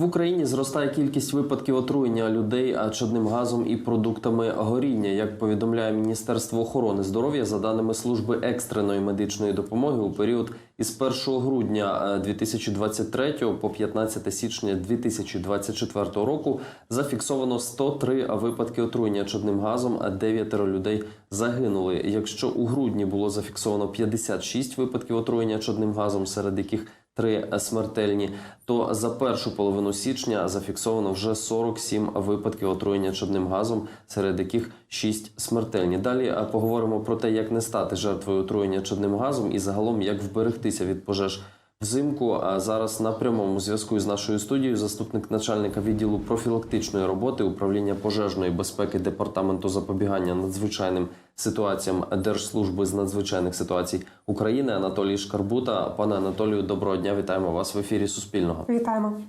В Україні зростає кількість випадків отруєння людей чадним газом і продуктами горіння. Як повідомляє Міністерство охорони здоров'я, за даними служби екстреної медичної допомоги, у період із 1 грудня е, 2023 по 15 січня 2024 року зафіксовано 103 випадки отруєння чадним газом, а 9 людей загинули. Якщо у грудні було зафіксовано 56 випадків отруєння чадним газом, серед яких три смертельні, то за першу половину січня зафіксовано вже 47 випадків отруєння чадним газом, серед яких 6 смертельні. Далі е, поговоримо про те, як не стати жертвою отруєння чадним газом і загалом як вберегтися від пожеж. Взимку а зараз на прямому зв'язку з нашою студією заступник начальника відділу профілактичної роботи управління пожежної безпеки департаменту запобігання надзвичайним ситуаціям Держслужби з надзвичайних ситуацій України Анатолій Шкарбута. Пане Анатолію, доброго дня. Вітаємо вас в ефірі Суспільного. Вітаємо.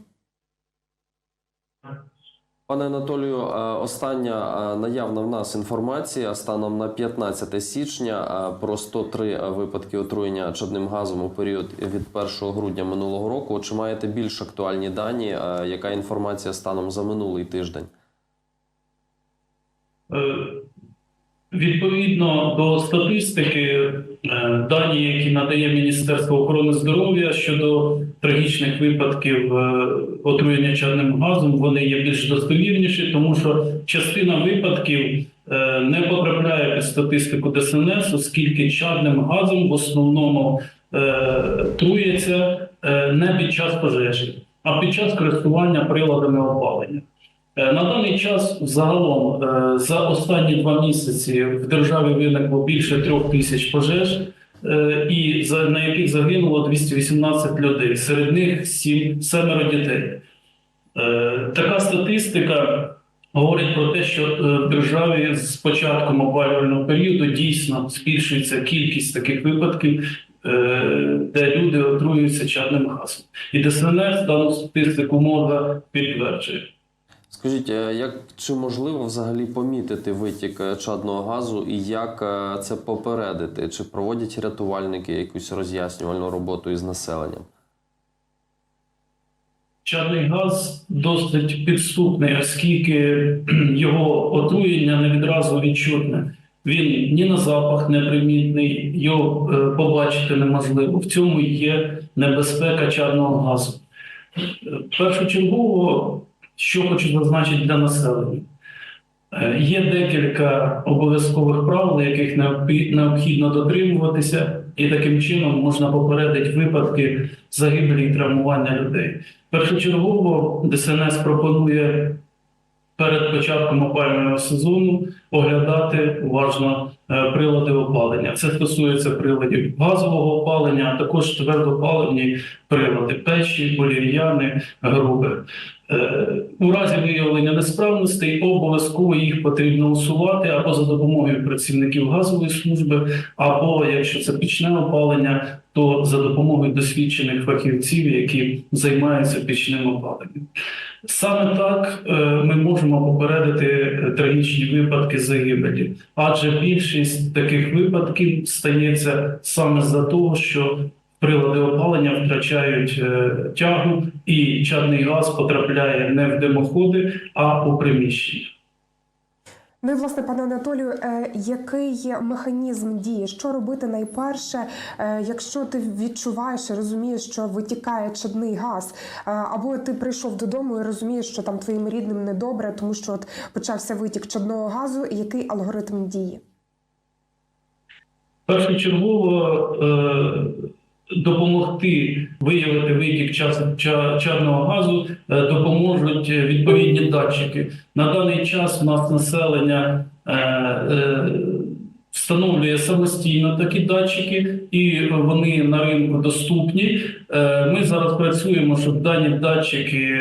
Пане Анатолію, е, остання е, наявна в нас інформація станом на 15 січня е, про 103 випадки отруєння чадним газом у період від 1 грудня минулого року. Чи маєте більш актуальні дані? Яка інформація станом за минулий тиждень? Відповідно до статистики, дані, які надає Міністерство охорони здоров'я щодо трагічних випадків е, отруєння чадним газом, вони є більш достовірніші, тому що частина випадків е, не потрапляє під статистику ДСНС, оскільки чадним газом в основному е, трується е, не під час пожежі, а під час користування приладами опалення. Е, На даний час загалом е, за останні два місяці в державі виникло більше трьох тисяч пожеж, е, і на яких загинуло 218 людей. Серед них сім семеро дітей. Така статистика говорить про те, що в державі з початком опалювального періоду дійсно збільшується кількість таких випадків. Де люди отруюються чадним газом, і ДСНС дану статистику МОЗа підтверджує. Скажіть, е, як чи можливо взагалі помітити витік е, чадного газу і як е, це попередити? Чи проводять рятувальники якусь роз'яснювальну роботу із населенням? Чадний газ досить підступний, оскільки його отруєння не відразу відчутне. Він ні на запах не примітний, його побачити неможливо. В цьому є небезпека чадного газу. Першочергово, що хочу зазначити для населення, Е, є декілька обов'язкових правил, яких необхідно дотримуватися, і таким чином можна попередити випадки загибелі і травмування людей. Першочергово ДСНС пропонує перед початком опалювального сезону оглядати уважно прилади опалення. Це стосується приладів газового опалення, а також твердопаливні прилади печі, болір'яни, груби. Е, У разі виявлення несправностей обов'язково їх потрібно усувати або за допомогою працівників газової служби, або якщо це пічне опалення, то за допомогою досвідчених фахівців, які займаються пічним опаленням. Саме так е, ми можемо попередити е, трагічні випадки загибелі, адже більшість таких випадків стається саме за того, що прилади опалення втрачають е, тягу, і чадний газ потрапляє не в димоходи, а у приміщення. Ну і власне, пане Анатолію, е, який механізм дії? Що робити найперше, е, якщо ти відчуваєш і розумієш, що витікає чадний газ, або ти прийшов додому і розумієш, що там твоїм рідним недобре, тому що от почався витік чадного газу, який алгоритм дії? Першочергово е, допомогти виявити витік час- ча- чадного газу е, допоможуть відповідні датчики. На даний час у нас населення е, встановлює самостійно такі датчики, і вони на ринку доступні. Ми зараз працюємо, щоб дані датчики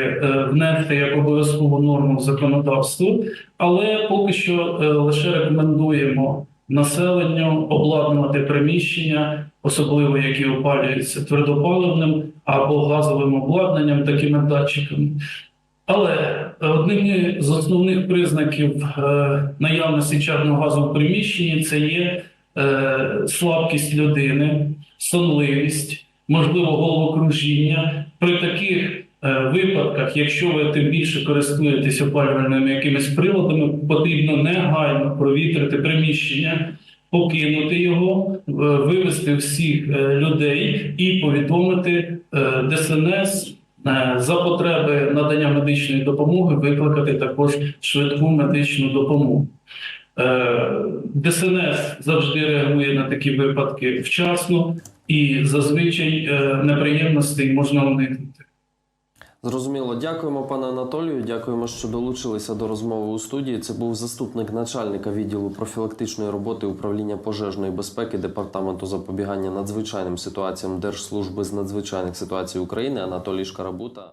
внести як обов'язкову норму в законодавство, але поки що лише рекомендуємо населенню обладнувати приміщення, особливо які опалюються твердопаливним або газовим обладнанням, такими датчиками. Але одним з основних признаків е, наявності чадного газу в приміщенні це є е, слабкість людини, сонливість, можливо, головокружіння. При таких випадках, якщо ви тим більше користуєтесь опалювальними якимись приладами, потрібно негайно провітрити приміщення, покинути його, е, вивести всіх е, людей і повідомити е, ДСНС. е, За потреби надання медичної допомоги викликати також швидку медичну допомогу. Е, ДСНС завжди реагує на такі випадки вчасно, і зазвичай е, неприємностей можна уникнути. Зрозуміло, дякуємо, пане Анатолію. Дякуємо, що долучилися до розмови у студії. Це був заступник начальника відділу профілактичної роботи управління пожежної безпеки департаменту запобігання надзвичайним ситуаціям Держслужби з надзвичайних ситуацій України Анатолій Шкарабута.